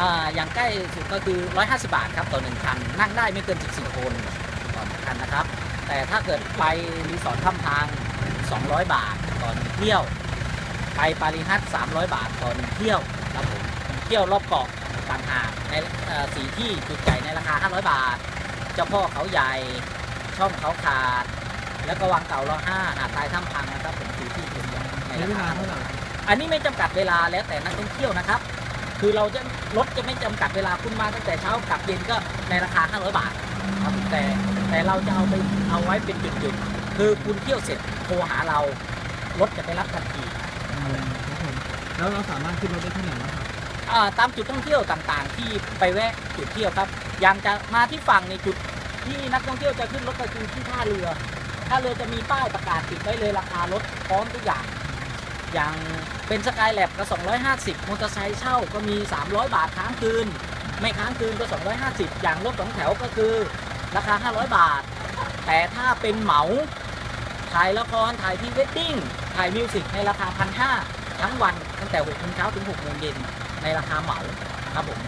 อ่าอย่างใกล้สุดก็คือ 150 บาทครับต่อหนึ่งคัน นั่งได้ไม่เกิน 14 คนต่อหนึ่งคันนะครับ แต่ถ้าเกิดไปรีสอร์ทข้ามทาง 200 บาทต่อหนึ่งเที่ยว ไปปาริฮัท300 บาทต่อหนึ่งเที่ยวครับผมเที่ยวรอบเกาะต่างหากในเอ่อสีที่จุดใหญ่ในราคา 500 บาท เจ้าพ่อเขาใหญ่ ช่องเขาขาด แล้วก็วังเก่าเราห้าหาดทรายถ้ำพังนะครับผมสีที่จุดใหญ่ในใช้ราเวลาคาเท่าไหร่อันนี้ไม่จำกัดเวลาแล้วแต่นักท่องเที่ยวนะครับ คือเราจะรถจะไม่จำกัดเวลาคุณมาตั้งแต่เช้ากลับเย็นก็ในราคา 500 บาทครับแต่แต่เราจะเอาไปเอาไว้เป็นจุดๆคือคุณเที่ยวเสร็จโทรหาเรารถจะไปรับทันทีอืมครับผมแล้วเราสามารถขึ้นรถได้ที่ไหนบ้างครับอ่าตามจุดท่องเที่ยวต่างๆ ที่ไปแวะจุดเที่ยวครับอย่างจะมาที่ฝั่งในจุดที่นักท่องเที่ยวจะขึ้นรถก็คือที่ท่าเรือท่าเรือจะมีป้ายประกาศติดไว้เลยราคารถพร้อมทุกอย่าง อย่างเป็นสกายแลบก็ 250มอเตอร์ไซค์เช่าก็มี 300 บาทค้างคืน ไม่ค้างคืนก็ 250 อย่างรถสองแถวก็คือราคา 500 บาท แต่ถ้าเป็นเหมาถ่ายละครถ่ายพรีเวดดิ้งถ่ายมิวสิกในราคา1,500ทั้งวันตั้งแต่6โมงเช้าถึง6โมงเย็นในราคาเหมาครับผม